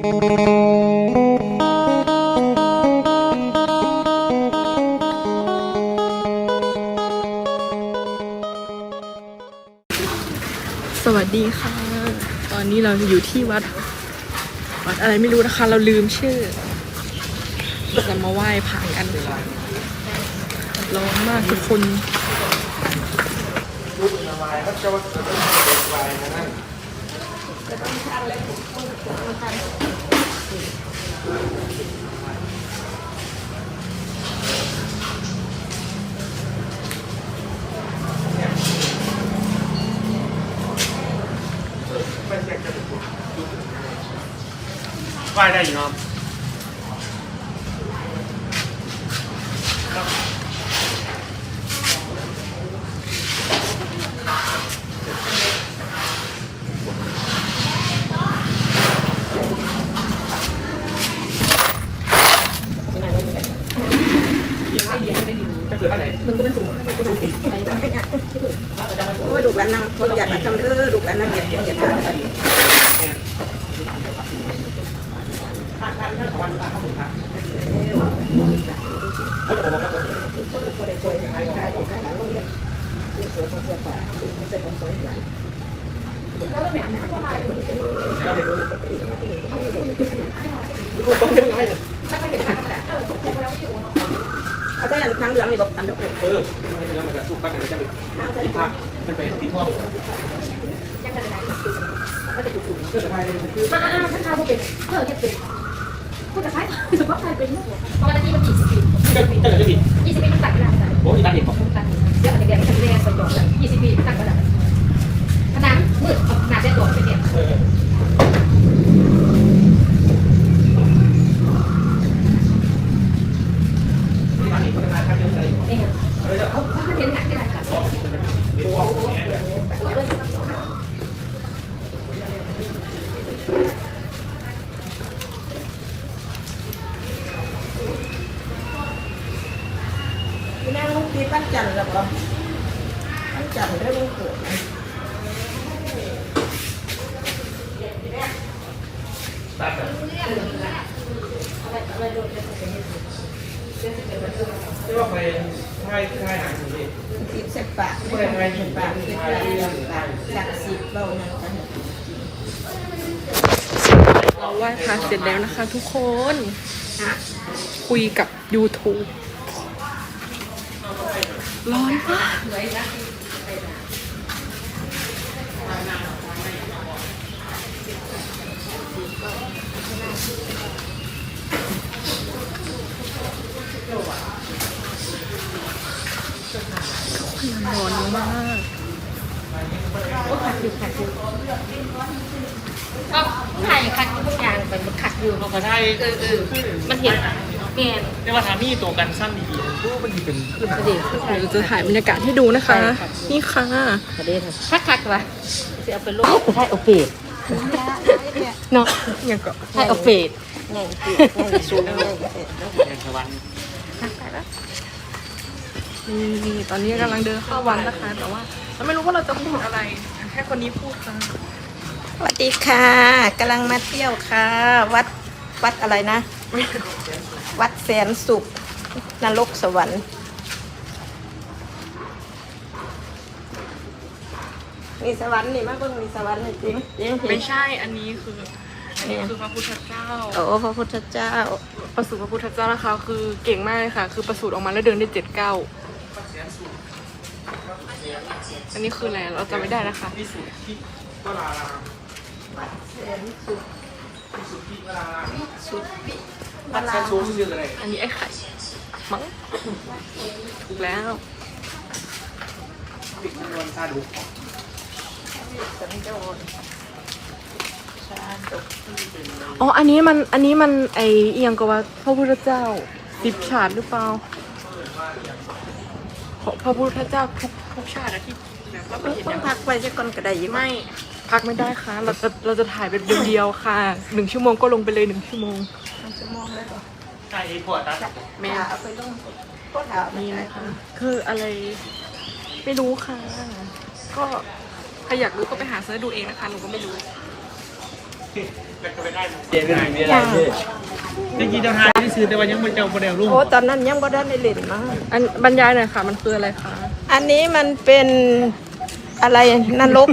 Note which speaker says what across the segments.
Speaker 1: สวัสดีค่ะ ตอนนี้เราอยู่ที่วัด วัดอะไรไม่รู้นะคะ เราลืมชื่อเราจะมาไหว้พระกันค่ะร้อนมากทุกคน
Speaker 2: ไหวได้อยู่เนาะ
Speaker 3: โอ้ยลูกหลานนั่งคนอยากมาทำเด้อลูกหลานนั่งเหยียดเหยียดเหยียด เอาแต่ทางเหลืองนี่บอกทำดอก
Speaker 2: เออแล้วมันจะสุกกันเดี๋ยวจะไปพักมันไปที่ท่อ
Speaker 4: มาอ่าท่านทำเป็นเพื่อเก็บเป็นคุณจะใช้สุภาพไทยเป็นเมื่อเพราะว่าที่มันกี่สิบปี
Speaker 2: ก็ก็เลยจะผิด
Speaker 4: ยี่สิบปีมันตัดไม่ได้
Speaker 2: โอ้ยตัดเห็นบอก
Speaker 4: ตัดเดี๋ยวมันจะเรียนมันจะเรียนประโยชน์ยี่สิบปีตัดไม่ได้ขนาดมืดขนาดได้ตัวเป็นเนี่ย
Speaker 2: เออตัดเห็นคนละทางเดียวกัน
Speaker 4: เองเขาเขาเห็นหนักที่ไหนกัน
Speaker 3: นั่งลูกตีปั้นจันทร์แล้วก็ปั้นจันทร์ได้ลูกเกิด
Speaker 2: ตัดกันที่ว่า ไปถ่ายถ่ายหนังนี่
Speaker 3: ตีเสร็จปากไม่ได้อะไรเห็นปากเป็นปากเรียงปากจักสิบเบ้านั่งกัน
Speaker 1: เราไหว้พระเสร็จแล้วนะคะทุกคน คุยกับ YouTube ร้อนมากร้อนมาก
Speaker 4: ขัดอยู่ขัดอยู่ก็ถ่ายขัดทุกอย่างเป็นขัดอยู่
Speaker 2: เราก็ถ่
Speaker 4: เออเออมันเห็นแมน
Speaker 2: เรียกว่าทามี่ตัวกันสั้นดีๆรู้มันเป็นขึ้น
Speaker 4: ประเดี๋ยว
Speaker 1: เราจะถ่ายบรรยากาศให้ดูนะคะ นี่ค่ะ
Speaker 4: ประเดี๋ยวคัดคัดวะจะเอาไปลงใช่โอเคเนาะ
Speaker 1: อย่างก็
Speaker 4: ใช่โอเค
Speaker 3: ง่ายตีง่ายสูงง่าย
Speaker 2: แห่งสวรรค์
Speaker 1: นี่ตอนนี้กำลังเดินเข้าวัดนะคะ แต่ว่าเราไม่รู้ว่าเราจะพูดอะไรแค่คนนี้พูดค่ะ
Speaker 3: สวัสดีค่ะกำลังมาเที่ยวค่ะ วัดวัดอะไรนะ วัดแสนสุขนรกสวรรค์มีสวรรค์นี่มาเบิ่งมีสวรรค์นี่จริงจริง
Speaker 1: ไม่ใช่อันนี้คืออันนี้คือพระพุทธเจ้า
Speaker 3: โอ้พระพุทธเจ้า
Speaker 1: ประสูติพระพุทธเจ้านะคะ คือเก่งมากเลยค่ะ คือประสูติออกมาแล้วเดินได้เจ็ดเก้า อันนี้คืออะไรเราจำไม่ได้นะคะ
Speaker 2: ที่สุดที่วราราม
Speaker 3: แสนสุข
Speaker 2: ที่สุดที่วราราม
Speaker 3: สุดปิ
Speaker 2: วัดแซนซูชื่ออะไร
Speaker 1: อันนี้ไอ้ไข่มั้งถูกแล้ว
Speaker 2: ปิดนวลซาดุ
Speaker 3: สันโดษชาดก
Speaker 1: อ๋อ อันนี้มัน อันนี้มันไอเอียงกับว่าพระพุทธเจ้าสิบชาติหรือเปล่า เพราะพระพุทธเจ้าทุกทุกชาติอะที่แบบว่าไปเห็น
Speaker 3: ต้อ
Speaker 1: เนี่
Speaker 3: ง
Speaker 1: ย
Speaker 3: พักไปจะก่อนก็ได้อยิ่ง
Speaker 1: ไม่พักไม่ได้ค่ะ เราจะเราจะถ่ายเป็นเดียวๆค่ะหนึ่งชั่วโมงก็ลงไปเลยหนึ่งชั่วโมง
Speaker 3: จะมองได้ก่อน
Speaker 2: ใช่ขวดตัด
Speaker 1: แม่
Speaker 3: เอาไปลงก็ถาม
Speaker 1: นี่นะคะ คืออะไรไม่รู้ค่ะ ก็ใครอยากรู้ก็ไปหาเสิร์ชดูเองนะคะหนูก็ไม่รู้
Speaker 2: ก็ไปได้เจ๊ไม่ได้มีอะไรพี่ ตะกี้เจ้าทายที่ซื้อแต่ว่ายังไม่เจ้าโมเดลรุ่ง
Speaker 3: โอ้ตอนนั้นยังบ่ได้ในเล่นมา
Speaker 1: อันบรรยายหน่อยค่ะ มันคืออะไรคะ
Speaker 3: อันนี้มันเป็นอะไรนรก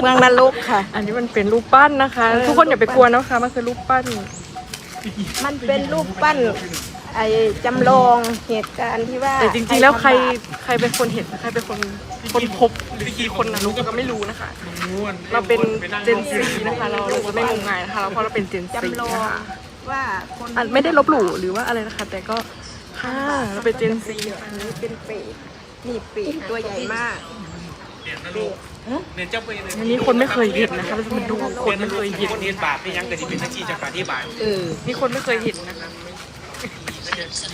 Speaker 3: เมืองนรกค่ะ
Speaker 1: อันนี้มันเป็นรูปปั้นนะคะ ทุกคนอย่าไปกลัวนะคะ มันคือรูปปั้น
Speaker 3: มันเป็นรูปปั้น ไอ้จำลองเหตุการณ์ที่ว่า
Speaker 1: แต่จริงๆแล้วใคร
Speaker 3: ทำบาป
Speaker 1: ใครเป็นคนเห็นใครเป็นคนคนพบหรือกี่คนนะลูกก็ไม่รู้นะคะ เราเป็นเจนซีนะคะ เราเราจะไม่งมงายนะคะเราเพราะเราเป็นเจนซี
Speaker 3: จำลอง
Speaker 1: นะคะ
Speaker 3: ว่าคน
Speaker 1: อะไม่ได้ลบหลู่หรือว่าอะไรนะคะ แต่ก็ค่ะเราเป็นเจนซี
Speaker 3: อันนี้เป็นเปรตนี่เปรตตัวใหญ่มากเปรต
Speaker 2: เนี่ยเจ้าไป
Speaker 1: อันนี้คนไม่เคยเห็นนะคะเราจะมาดูคนไม่เคยเห็น
Speaker 2: คนเห็นบาปที่ยังแต่ที่เป็นหน้าที่จากการที่บาป
Speaker 3: เออ
Speaker 1: นี่คนไม่เคยเห็นนะคะ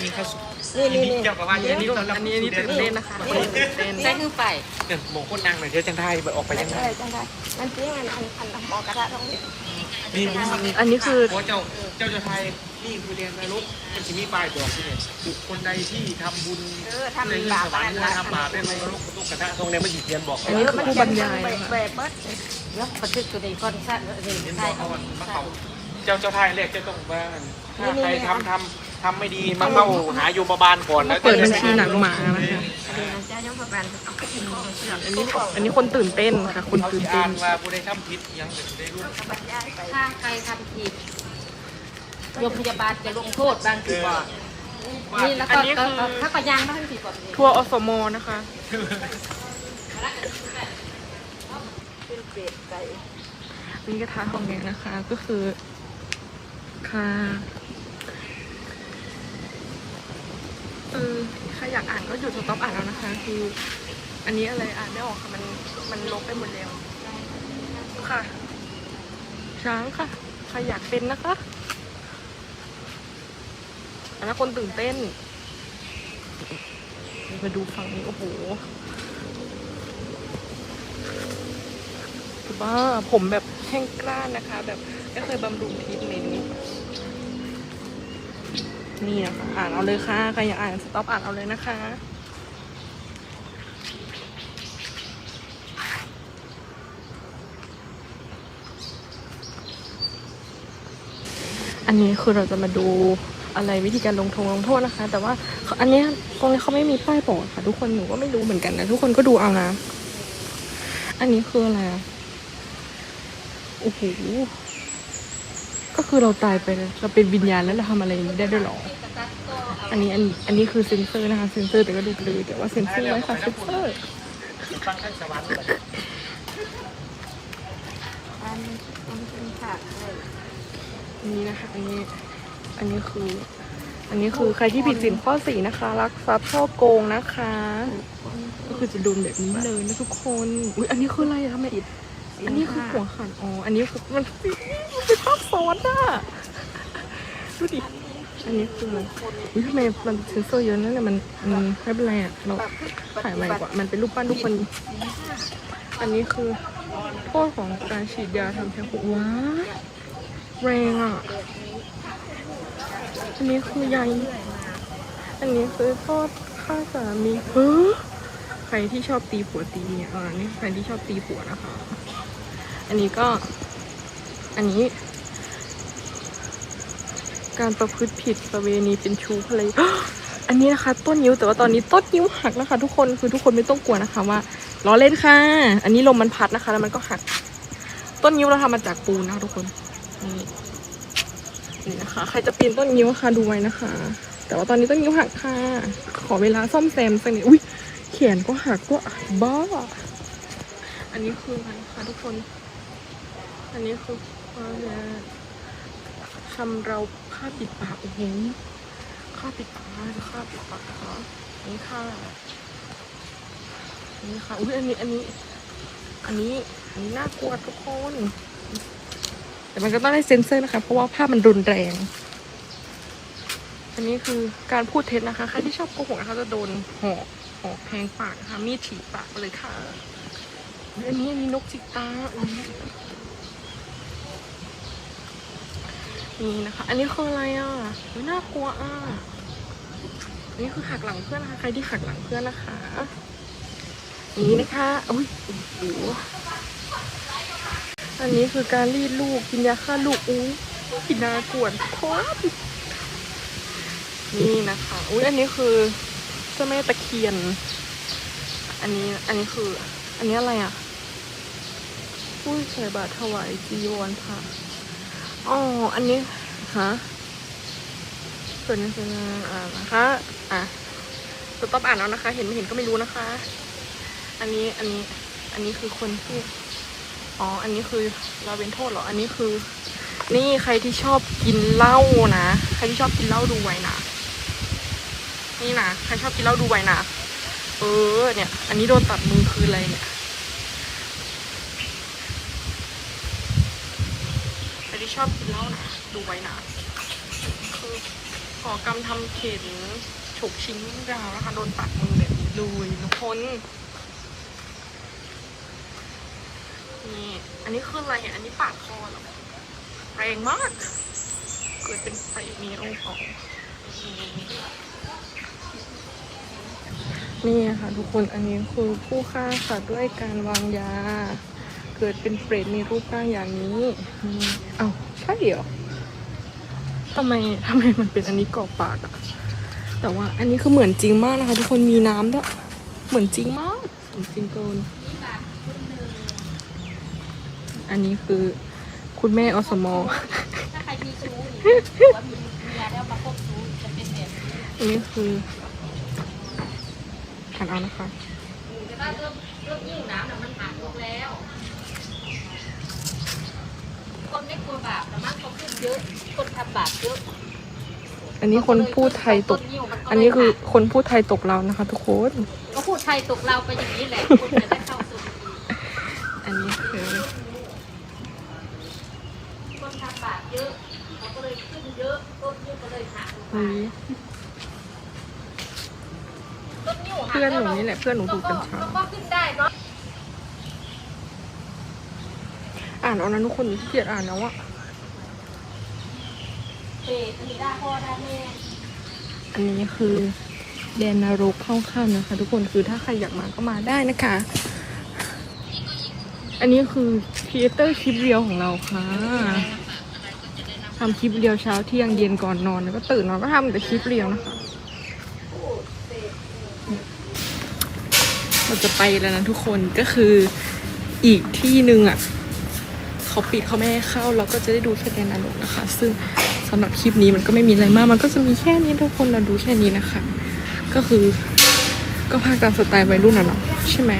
Speaker 2: มีข้าวสุก
Speaker 3: นี่นี่นี่
Speaker 2: เจ้ากับว่า
Speaker 1: อัน
Speaker 2: อย่าง
Speaker 1: นี้
Speaker 2: นี้
Speaker 1: อันนี้อันนี้ตื่นเต้นนะคะคนตื่นเต้น
Speaker 3: ใช้คือไป
Speaker 2: เนี่ยหมอคนนั่งเลยเดี๋ยวจังได้ออกไปยังไง
Speaker 3: ใช่จังได้มันจริงอันอันอันหมอกระทะต้องนี้
Speaker 2: นี่มึง
Speaker 1: อันนี้คือ
Speaker 2: เพราะเจ้าเจ้าจะไทยนี่คือเรียนนรกมันจะมีป้ายบอกที่เนี่ยบุคคลใดที่ทำบุญ
Speaker 3: เออทำ
Speaker 2: ใน
Speaker 3: เป็น
Speaker 2: เรื่อง
Speaker 3: บาป
Speaker 2: สวรรค์หรือทำบาปเป็นนรกตุกกระทะตรงนี้มันหยิบเทียนบอก
Speaker 1: อันนี้คือผู้บรรยาย
Speaker 3: แบ
Speaker 1: นะคะ
Speaker 3: บแบบเบิด
Speaker 4: แล้วบันทึกตัวเองก่อนซะเออ
Speaker 2: เห็นบ
Speaker 4: ใช่
Speaker 2: อก
Speaker 4: เอา
Speaker 2: เขาว่ามาเขาเจ้าเจ้าไทยเรียกเจ้าต้องบ้านถ้าใครทำทำ ทำไม่ดีมาเข้าหาโยมบาลก่อนแล้ว
Speaker 1: เปิดบัญชีหนังหมานะคะ
Speaker 3: เดี๋ยวเจ้าย่อมประมาณเอาไปกินของเสื่อม
Speaker 1: อันนี้อันนี้คนตื่นเต้นค่ะ คน
Speaker 2: เขา
Speaker 1: ตื่น
Speaker 2: ที่
Speaker 1: เต้
Speaker 2: อ่านนว่าผู้ใดทำผิดยังได้รู้
Speaker 3: บรรยายไป
Speaker 4: ถ้าใครทำผิดโรงพยาบาลจะลงโทษบางทีก่อนนี่แล้วก็ถ้าก็ยังไม่ทันผิดก่อน
Speaker 1: ทัวร์อสมนะคะ
Speaker 3: เป็นเปรตไก่
Speaker 1: นี่กระทะของแกนะคะก็คือค่ะ เออใครอยากอ่านก็หยุดสต็อปอ่านแล้วนะคะ คือ อันนี้อะไรอ่านไม่ออกค่ะมันมันลบไปหมดแล้วค่ะ ช้างค่ะ ใครอยากเป็นนะคะอันนั้นคนตื่นเต้น มาดูฝั่งนี้ โอ้โหคือว่าผมแบบแห้งกร้านนะคะ แบบไม่เคยบำรุงทีเมนต์ นี่นะคะ อ่านเอาเลยค่ะ ใครอยากอ่านสต็อปอ่านเอาเลยนะคะ อันนี้คือเราจะมาดูอะไรวิธีการลงทงลงโทษนะคะ แต่ว่าอันเนี้ยตรงนี้เขาไม่มีป้ายบอกค่ะ ทุกคนหนูก็ไม่รู้เหมือนกันนะทุกคนก็ดูเอานะ อันนี้คืออะไรโอ้โหก็คือเราตายไปเราเป็นวิญญาณแล้วเราทำอะไรอย่ได้ด้วยหรอ อันนี้อันอันนี้คือเซนเซอร์นะคะเซนเซอร์แต่ก็ดูไปเลยแต่ว่าเซนเซอร์ไว้ค่ะเซนเซอร์
Speaker 2: ตั้งขั้นสวรรค์
Speaker 3: อันอันเป็นผักเลย
Speaker 1: อันนี้นะคะอันนี้อันนี้คือ อันนี้คือใครที่ผิดสินข้อสี่นะคะรักทรัพย์ช่อโกงนะคะ ก็คือจะโดนแบบนี้เลยนะทุกคนอุ้ยอันนี้คืออะไรอะทำไมอันนี้คือหัวขันอ๋ออันนี้คือมันมันเป็นภาพซ้อนอะดูดิ อันนี้คืออุ้ยทำไมมันเซนเซอร์เยอะนั่นแหละมันมันไม่เป็นไรอะเราถ่ายไว้กว่า มันเป็นรูปปั้นทุกคน อันนี้คือโทษของการฉีดยาทำแท้งว้าแรงอะ อันนี้คือใยอันนี้คือโทษฆ่าสามีเฮ้อใครที่ชอบตีผัวตีเมียอ่านี่ใครที่ชอบตีผัวนะคะ อันนี้ก็ อันนี้ การประพฤติผิดประเวณีเป็นชู้ภรรยาอันนี้นะคะ ต้นนิ้วแต่ว่าตอนนี้ต้นนิ้วหักนะคะ ทุกคนคือทุกคนไม่ต้องกลัวนะคะว่าล้อเล่นค่ะ อันนี้ลมมันพัดนะคะ แล้วมันก็หัก ต้นนิ้วเราทำมาจากปูนนะคะทุกคนนี่นี่นะคะ ใครจะปีนต้นนิ้วค่ะดูไว้นะคะ แต่ว่าตอนนี้ต้นนิ้วหักค่ะ ขอเวลาซ่อมแซมสักนิดอุ้ยแขนก็หักก็บ้าอันนี้คืออะไรคะทุกคน อันนี้คืออะไร ทำเราค่าปิดปากโอ้โหค่าปิดปากจะค่าปิดปากนะคะนนี้ค่าอันนี้ค่ะอุ้ยอันนี้อันนี้ อันนี้อันนี้น่ากลัวทุกคนแต่มันก็ต้องได้เซ็นเซอร์นะคะ เพราะว่าภาพมันรุนแรง อันนี้คือการพูดเท็จนะคะ ใครที่ชอบโกหกนะคะจะโดนหอกหอกแทงปากนะคะ มีดฉีกปากไปเลยค่ะ อันนี้อันนี้นกจิกตาอุ๊ย นี่นะคะ อันนี้คืออะไรอะอุ๊ยน่ากลัวอะอันนี้คือหักหลังเพื่อนนะคะ ใครที่หักหลังเพื่อนนะคะนี้นะคะอุ้ยโอ้โหอันนี้คือการรีดลูกกินยาฆ่าลูกอุ้กินนากวนโคตรนี่นะคะ อุ้ยอันนี้คือเจ้าแม่ตะเคียน อันนี้ อันนี้คือ อันนี้อะไรอะผู้ยใส่บาตรถวายจีวรพระ อ๋อ อันนี้ฮะส่วนนี้คืออ่านะคะอะจะต้องอ่านแล้วนะคะ เห็นไม่เห็นก็ไม่รู้นะคะ อันนี้ อันนี้ อันนี้คือคนที่ อ๋อ อันนี้คือเราเป็นโทษเหรอ อันนี้คือ นี่ใครที่ชอบกินเหล้านะ ใครที่ชอบกินเหล้าดูไว้นะ นี่นะ ใครชอบกินเหล้าดูไว้นะ เออ เนี่ย อันนี้โดนตัดมือคืออะไรเนี่ย ใคร ที่ชอบกินเหล้านะดูไว้นะคือขอกรรมทำเข็นฉกชิงราวนะคะโดนตัดมือแบบนี้เลยทุกคนนี่อันนี้คืออะไรอันนี้ปาดคอเหรอแรงมากเกิดเป็นไฟมีโอ้โหนี่ค่ะทุกคนอันนี้คือผู้ฆ่าสัตว์ด้วยการวางยา เกิดเป็นเปรตมีรูปร่างอย่างนี้เอ้าใช่เหรอทำไมทำไมมันเป็นอันนี้กรอบปากอะแต่ว่าอันนี้คือเหมือนจริงมากนะคะ ทุกคนมีน้ำด้วยเหมือนจริงมากเหมือนจริงเกินอันนี้คือคุณแม่อสมอ
Speaker 4: ถ้าใครมีชู้นี่หรือว่ามีเมียแล้วมาคบชู้จะเป็นแบบนี้
Speaker 1: อันนี้คืออ่านเอานะคะ
Speaker 4: แต่ว่าเริ่มเริ่มยิ่งน้ำน่ะมันหักลงแล้ว คนไม่กลัวบาปแต่มันเขาขึ้นเยอะ คนทำบาปเยอะ
Speaker 1: อันนี้คนพูดไทยตก อันนี้คือคนพูดไทยตกเรานะคะ ทุกคน
Speaker 4: ก็พูดไทยตกเราไปอย่างนี้แหละคนจะได้เข้าสู่
Speaker 1: อันนี้คือ
Speaker 4: คนทำบาปเยอะเขาก็เลยขึ้นเยอะต้นนิ้วก็เลยหักลง
Speaker 1: อุ๊
Speaker 4: มายต้นนิ้วหัก
Speaker 1: เพื่อนหนูนี่แหละเพื่อนหนูดูกัญชา
Speaker 4: แล้วก็ขึ้นได้เนาะ
Speaker 1: อ่านเอานะทุกคนที่เกียจอ่านแล้วอะ
Speaker 4: เปรตมีได้พ่อได้แม่
Speaker 1: อันนี้คือแดนนรกเข้าข้ามนะคะ ทุกคนคือถ้าใครอยากมาก็มาได้นะคะ อันนี้คือครีเอเตอร์คลิปเรียวของเราค่ะทำคลิปเรียวเช้าเที่ยงเย็นก่อนนอนแล้วก็ตื่นนอนก็ทำแต่คลิปเรียวนะคะเราจะไปแล้วนะทุกคนก็คืออีกที่หนึ่งอะ เขาปิดเขาไม่ให้เข้า เราก็จะได้ดูแค่แดนนรกนะคะ ซึ่งสำหรับคลิปนี้มันก็ไม่มีอะไรมาก มันก็จะมีแค่นี้ทุกคนเราดูแค่นี้นะคะ ก็คือก็พาการสไตล์วัยรุ่นอะเนาะใช่ไหม